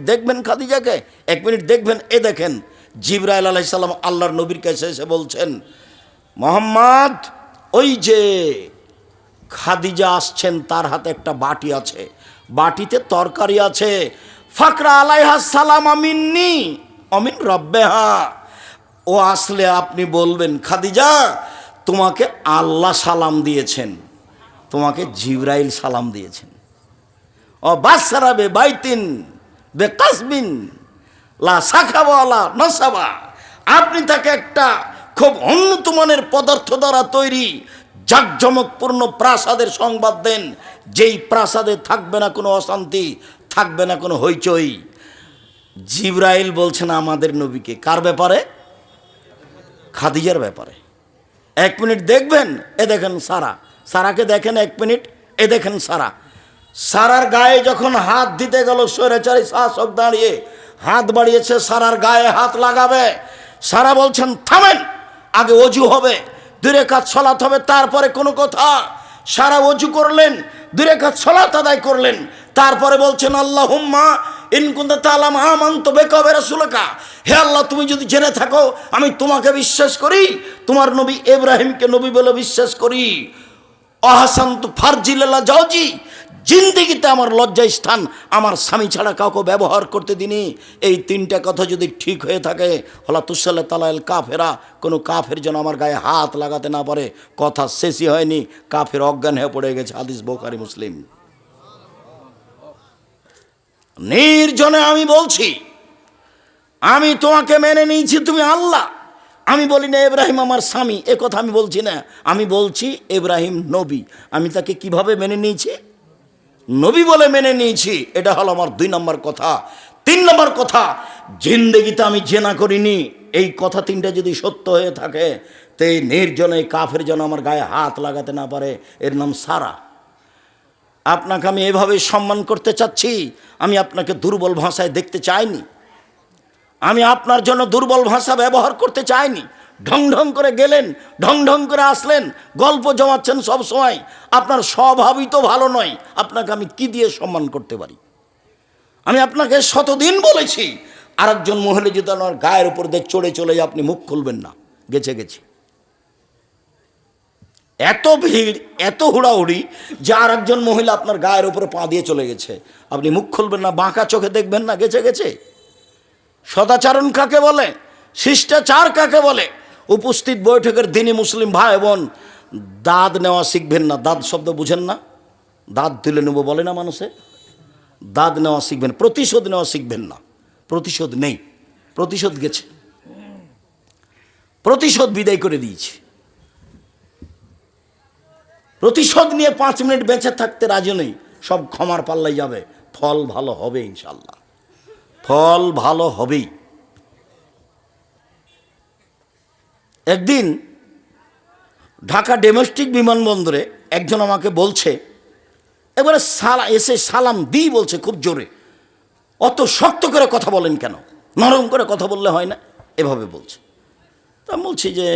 দেখবেন খাদিজাকে, এক মিনিট দেখবেন, এ দেখেন, জিব্রাইল আলাইসাল্লাম আল্লাহর নবীর কাছে এসে বলছেন, মোহাম্মদ, ওই যে খাদিজা আসছেন, তার হাতে একটা বাটি আছে। বাটিতে তরকারি আছে। ফাকরা আলাইহা সালাম আমিননি, অমিন রব্বেহা। ও আসলে আপনি বলবেন, খাদিজা, তোমাকে আল্লাহ সালাম দিয়েছেন, তোমাকে জিব্রাইল সালাম দিয়েছেন। ও বাসারাবে বাইতিন বে কাসবিন লা নসাবা। আপনি তাকে একটা খুব উন্নত মানের পদার্থ দ্বারা তৈরি জাকজমকপূর্ণ প্রাসাদের সংবাদ দেন, যেই প্রাসাদে থাকবে না কোনো অশান্তি, থাকবে না কোনো হইচই। জিব্রাইল বলছেন, আমাদের নবীকে কার ব্যাপারে? খাদিজার ব্যাপারে। এক মিনিট দেখবেন, এ দেখেন সারা। সারাকে দেখেন এক মিনিট, এ দেখেন সারা। সারার গায়ে যখন হাত দিতে গেল স্বৈরাচারী শাসক দাঁড়িয়ে হাত বাড়িয়েছে, সারার গায়ে হাত লাগাবে। সারা বলছেন, থামেন, আগে অজু হবে, দূরে কাজ সলাত হবে, তারপরে কোনো কথা। সারা অজু করলেন, দূরে কাজ সলাত আদায় করলেন। তারপরে বলছেন আল্লাহ হুম্মা ইনকুন্দা তালাম আমান্ত বেকবে রাসুলকা। হে আল্লাহ, তুমি যদি জেনে থাকো, আমি তোমাকে বিশ্বাস করি, তোমার নবী এব্রাহিমকে নবী বলে বিশ্বাস করি। অহাসান্ত ফারজিল্লা যাওজি জিন্দিগিতে আমার লজ্জা স্থান, আমার স্বামী ছাড়া কাউকে ব্যবহার করতে দিনি এই তিনটা কথা যদি ঠিক হয়ে থাকে, হলা তুসাল্লা তালাল কাফেরা, কোনো কাফের যেন আমার গায়ে হাত লাগাতে না পারে। কথা শেষই হয়নি, কাফের অজ্ঞান হয়ে পড়ে গেছে, হাদিস বোখারি, মুসলিম। নির্জনে আমি বলছি, আমি তোমাকে মেনে নিয়েছি, তুমি আল্লাহ। আমি বলি, না এব্রাহিম আমার স্বামী। এ কথা আমি বলছি না। আমি বলছি এব্রাহিম নবী। আমি তাকে কীভাবে মেনে নিয়েছি? নবী বলে মেনে নিয়েছি, এটা হলো আমার দুই নম্বর কথা। তিন নম্বর কথা, জিন্দেগিতে আমি জেনা করিনি। এই কথা তিনটা যদি সত্য হয়ে থাকে, তো নির্জনে কাফের যেন আমার গায়ে হাত লাগাতে না পারে, এর নাম সারা। আপনাকে আমি এভাবে সম্মান করতে চাচ্ছি, আমি আপনাকে দুর্বল ভাষায় দেখতে চাইনি। আমি আপনার জন্য দুর্বল ভাষা ব্যবহার করতে চাইনি। ঢং ঢং করে গেলেন, ঢং ঢং করে আসলেন, গল্প জমাচ্ছেন সব সময়। আপনার স্বভাবই তো ভালো নয়, আপনাকে আমি কি দিয়ে সম্মান করতে পারি? আমি আপনাকে শতদিন বলেছি, আরেকজন মহিলা যদি আমার গায়ের উপর দিয়ে চড়ে চলে যায়, আপনি মুখ খুলবেন না, গেছে গেছে। এত ভিড়, এত হুড়াহুড়ি যে আর একজন মহিলা আপনার গায়ের উপরে পা দিয়ে চলে গেছে, আপনি মুখ খুলবেন না, বাঁকা চোখে দেখবেন না, গেছে গেছে। সদাচারণ কাকে বলে? শিষ্টাচার কাকে বলে? উপস্থিত বৈঠকের দিনই মুসলিম ভাই বোন, দাঁত নেওয়া শিখবেন না। দাঁত শব্দ বুঝেন না। দাঁত তুলে নেব বলে না মানুষে। দাঁত নেওয়া শিখবেন, প্রতিশোধ নেওয়া শিখবেন না। প্রতিশোধ নেই। প্রতিশোধ গেছে। প্রতিশোধ বিদায় করে দিয়েছে। প্রতিশোধ নিয়ে পাঁচ মিনিট বেঁচে থাকতে রাজি নেই। সব ক্ষমার পাল্লাই যাবে। ফল ভালো হবে ইনশাল্লাহ ফল ভালো হবেই। একদিন ঢাকা ডোমেস্টিক বিমানবন্দরে একজন আমাকে বলছে, এবারে সালা এসে সালাম দিই বলছে খুব জোরে। অত শক্ত করে কথা বলেন কেন? নরম করে কথা বললে হয় না? এভাবে বলছে। তা বলছি যে,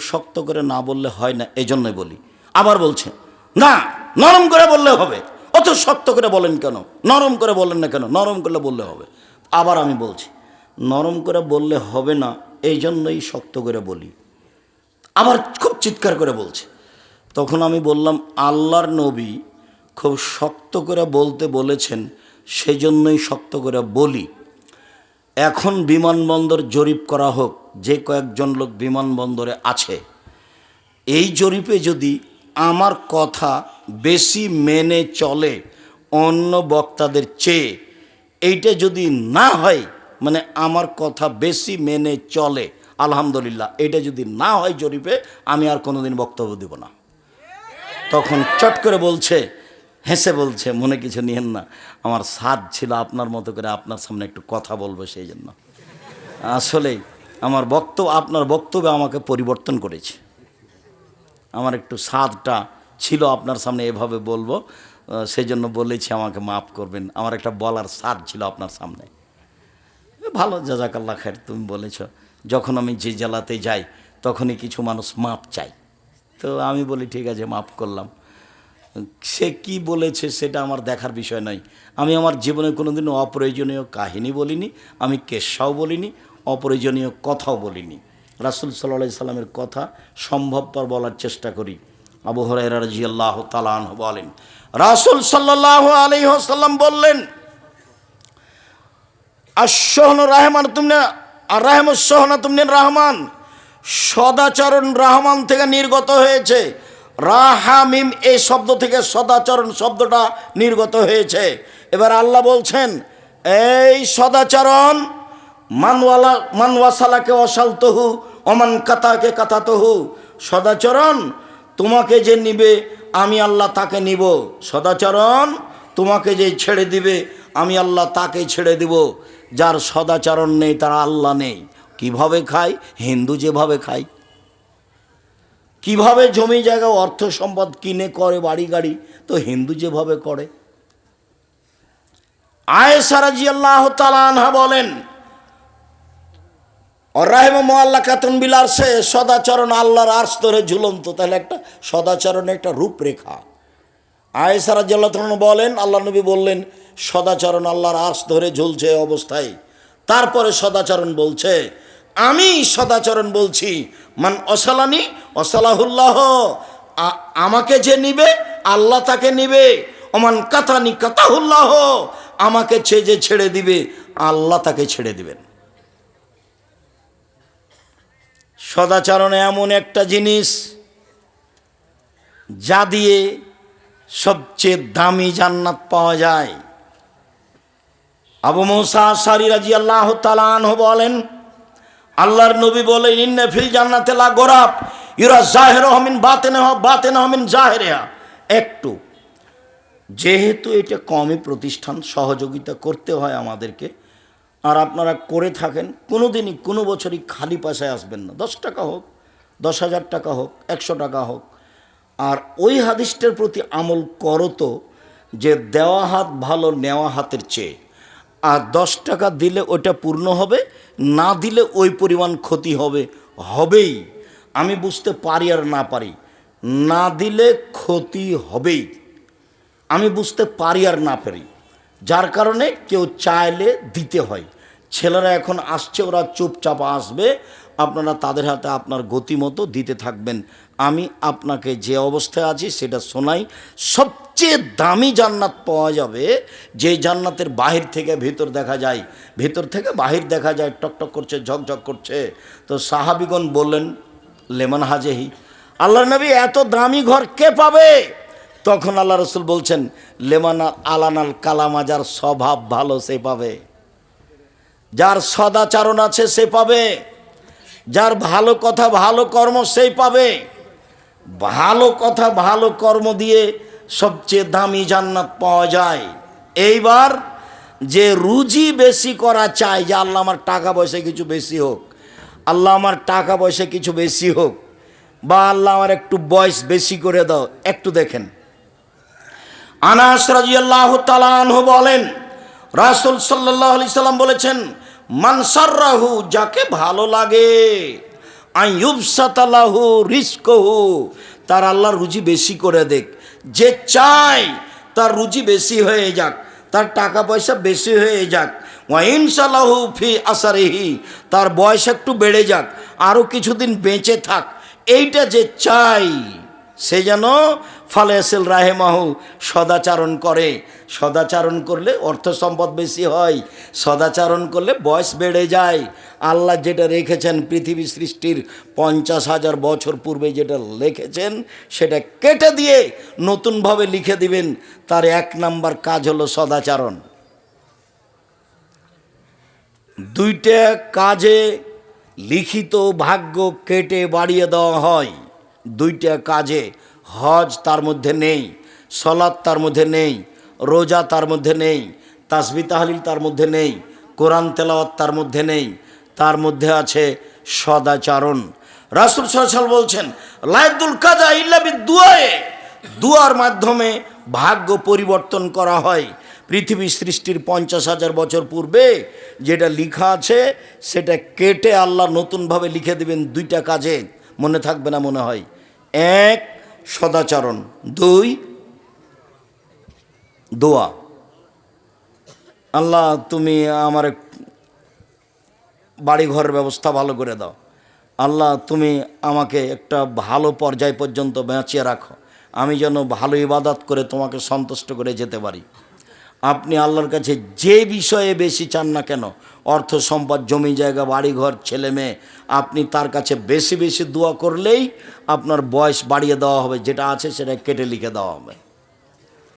শক্ত করে না বললে হয় না এই জন্যই বলি। আবার বলছে, না, নরম করে বললে হবে। অত শক্ত করে বলেন কেন? নরম করে বলেন না কেন? নরম করলে বললে হবে। আবার আমি বলছি, নরম করে বললে হবে না এই জন্যই শক্ত করে বলি। আবার খুব চিৎকার করে বলছে। তখন আমি বললাম, আল্লাহর নবী খুব শক্ত করে বলতে বলেছেন, সেজন্যই শক্ত করে বলি। এখন বিমানবন্দর জরিপ করা হোক, যে কয়েকজন লোক বিমানবন্দরে আছে। এই জরিপে যদি আমার কথা বেশি মেনে চলে অন্য বক্তাদের চেয়ে, এইটা যদি না হয় মানে আমার কথা বেশি মেনে চলে আলহামদুলিল্লাহ, এটা যদি না হয় জরিপে, আমি আর কোনোদিন বক্তব্য দেব না। তখন চট করে বলছে, হেসে বলছে, মনে কিছু নিয়েন না, আমার সাদ ছিল আপনার মতো করে আপনার সামনে একটু কথা বলব সেই জন্য। আসলেই আমার বক্তব্য, আপনার বক্তব্য আমাকে পরিবর্তন করেছে। আমার একটু স্বাদটা ছিল আপনার সামনে এভাবে বলব সেই জন্য বলেছি, আমাকে মাফ করবেন, আমার একটা বলার স্বাদ ছিল আপনার সামনে। ভালো জাজাকাল্লা খায়ের তুমি বলেছ। যখন আমি যে জেলাতে যাই, তখনই কিছু মানুষ মাপ চাই তো আমি বলি, ঠিক আছে, মাপ করলাম। সে কি বলেছে সেটা আমার দেখার বিষয় নয়। আমি আমার জীবনে কোনোদিনও অপ্রয়োজনীয় কাহিনী বলিনি, আমি কেশাও বলিনি, অপ্রয়োজনীয় কথাও বলিনি। রাসুল সাল্লাহ সাল্লামের কথা সম্ভবপর বলার চেষ্টা করি। আবু হরাইরা তালান বলেন, রাসুল সাল্লাহ আলী বললেন আশহন রাহমান তুমি আর রাহম সোহনা তুমি রহমান, সদাচরণ রহমান থেকে নির্গত হয়েছে। রাহামিম এই শব্দ থেকে সদাচরণ শব্দটা নির্গত হয়েছে। এবার আল্লাহ বলছেন, এই সদাচরণ, মানওয়ালা, মানওয়াসালাকে অসালতহু অমান কাতাকে কাতাতহু। সদাচরণ, তোমাকে যে নিবে, আমি আল্লাহ তাকে নিব। সদাচরণ, তোমাকে যে ছেড়ে দিবে, আমি আল্লাহ তাকে ছেড়ে দিব। যার সদাচরণ নেই, তার আল্লাহ নেই। কীভাবে খায়? হিন্দু যেভাবে খায়। কীভাবে জমি, জায়গা, অর্থ সম্পদ কিনে করে, বাড়ি, গাড়ি, তো হিন্দু যেভাবে করে। আয়েসারাজি আল্লাহ তালানহা বলেন অরাহেম মোয়াল্লা কাতুন বিলার সে সদাচরণ আল্লাহর আর্স ঝুলন্ত। তাহলে একটা সদাচরণের একটা রূপরেখা। আয়েসারা জল্লাতন বলেন, আল্লাহ নবী বললেন সদাচরণ আল্লাহর আর্স ধরে ঝুলছে অবস্থায়। তারপরে সদাচরণ বলছে, আমি সদাচরণ বলছি, মান অসালানি অসালাহুল্লাহ আমাকে যে নিবে, আল্লাহ তাকে নিবে। অমান কাতানি কাতাহুল্লাহ, আমাকে ছে যে ছেড়ে দিবে, আল্লাহ তাকে ছেড়ে দিবেন। সদাচরণে এমন একটা জিনিস, যা দিয়ে সবচেয়ে দামি জান্নাত পাওয়া যায়। আবু মৌসা সারি রাজি আল্লাহ তালান বলেন, আল্লাহর নবী বলেন, ইন্নে ফিল জান্নাতে লা গোরাব ইরা জাহের হমিন বাতেন বাতেন হমিন জাহেরেহা। একটু, যেহেতু এটা কমই প্রতিষ্ঠান, সহযোগিতা করতে হয় আমাদেরকে, আর আপনারা করে থাকেন কোনো দিনই কোনো বছরই খালি পয়সায় আসবেন না। দশ টাকা হোক, দশ হাজার টাকা হোক, একশো টাকা হোক। আর ওই হাদিসটার প্রতি আমল করো তো, যে দেওয়া হাত ভালো, নেওয়া হাতের চেয়ে। আর দশ টাকা দিলে ওটা পূর্ণ হবে, না দিলে ওই পরিমাণ ক্ষতি হবে, হবেই। আমি বুঝতে পারি আর না পারি, না দিলে ক্ষতি হবেই। আমি বুঝতে পারি আর না পারি, যার কারণে কেউ চাইলে দিতে হয়। ছেলেরা এখন আসছে, ওরা চুপচাপ আসবে, আপনারা তাদের হাতে আপনার গতিমতো দিতে থাকবেন। আমি আপনাকে যে অবস্থায় আছি সেটা শোনাই সবচেয়ে দামি জান্নাত পাওয়া যাবে, যে জান্নাতের বাহির থেকে ভিতর দেখা যায়। ভিতর থেকে বাহির দেখা যায়, টকটক করছে, ঝকঝক করছে। তো সাহাবিগণ বললেন, লেমন হাজেহি আল্লাহ নবী এত দামি ঘর কে পাবে? তখন আল্লাহ রসুল বলছেন, লেমানা আলানাল কালামা, যার স্বভাব ভালো সে পাবে। যার সদাচারণ আছে সে পাবে। যার ভালো কথা, ভালো কর্ম সেই পাবে। ভালো কথা, ভালো কর্ম দিয়ে সবচেয়ে দামি জান্নাত পাওয়া যায়। এইবার যে রুজি বেশি করা চায় যে আল্লাহ আমার টাকা পয়সা কিছু বেশি হোক, আল্লাহ আমার টাকা পয়সা কিছু বেশি হোক, বা আল্লাহ আমার একটু বয়স বেশি করে দাও, একটু দেখেন। আনাস রাজিয়াল্লাহ তালানহ বলেন, রাসুল সাল্লাহ আলি সাল্লাম বলেছেন মানসাররাহু যাকে ভালো লাগে আইয়ুবসাতালাহু রিস্কহু তার আল্লাহ রুজি বেশি করে দেখ। যে চায়, তার রুজি বেশি হয়ে যাক, তার টাকা পয়সা বেশি হয়ে যাক। ওয়াইনসালাহু ফি আসারেহি, তার বয়স একটু বেড়ে যাক আরও কিছুদিন বেঁচে থাক। এইটা যে চাই সে যেন ফালেসেল রাহেমাহু, সদাচারণ করে। সদাচারণ করলে অর্থ সম্পদ বেশি হয়। সদাচারণ করলে বয়স বেড়ে যায়। আল্লাহ যেটা রেখেছেন পৃথিবী সৃষ্টির পঞ্চাশ হাজার বছর পূর্বে যেটা লিখেছেন, সেটা কেটে দিয়ে নতুনভাবে লিখে দিবেন। তার এক নাম্বার কাজ হলো সদাচারণ। দুইটা কাজে লিখিত ভাগ্য কেটে বাড়িয়ে দেওয়া হয়। দুইটা কাজে হজ তার মধ্যে নেই সলাদ তার মধ্যে নেই, রোজা তার মধ্যে নেই, তাসবি তাহলিল তার মধ্যে নেই, কোরআন তেলাওয়াত তার মধ্যে নেই, তার মধ্যে আছে সদাচারণ। রাসুল সরাসল বলছেন লায়দুল কাজা ইল্লাবি দুয়ায়ে দুয়ার মাধ্যমে ভাগ্য পরিবর্তন করা হয়। পৃথিবী সৃষ্টির পঞ্চাশ হাজার বছর পূর্বে যেটা লেখা আছে, সেটা কেটে আল্লাহ নতুনভাবে লিখে দেবেন দুইটা কাজে। মনে থাকবে না মনে হয়? এক সদাচরণ। দুই, দোয়া। আল্লাহ, তুমি আমার বাড়ি ঘরের ব্যবস্থা ভালো করে দাও। আল্লাহ, তুমি আমাকে একটা ভালো পর্যায় পর্যন্ত বাঁচিয়ে রাখো। আমি যেন ভালো ইবাদত করে তোমাকে সন্তুষ্ট করে যেতে পারি। আপনি আল্লাহর কাছে যে বিষয়ে বেশি চান না কেন অর্থ সম্পদ, জমি জায়গা, বাড়িঘর, ছেলে মেয়ে। আপনি তার কাছে বেশি বেশি দোয়া করলেই আপনার বয়স বাড়িয়ে দেওয়া হবে, যেটা আছে সেটা কেটে লিখে দেওয়া হবে।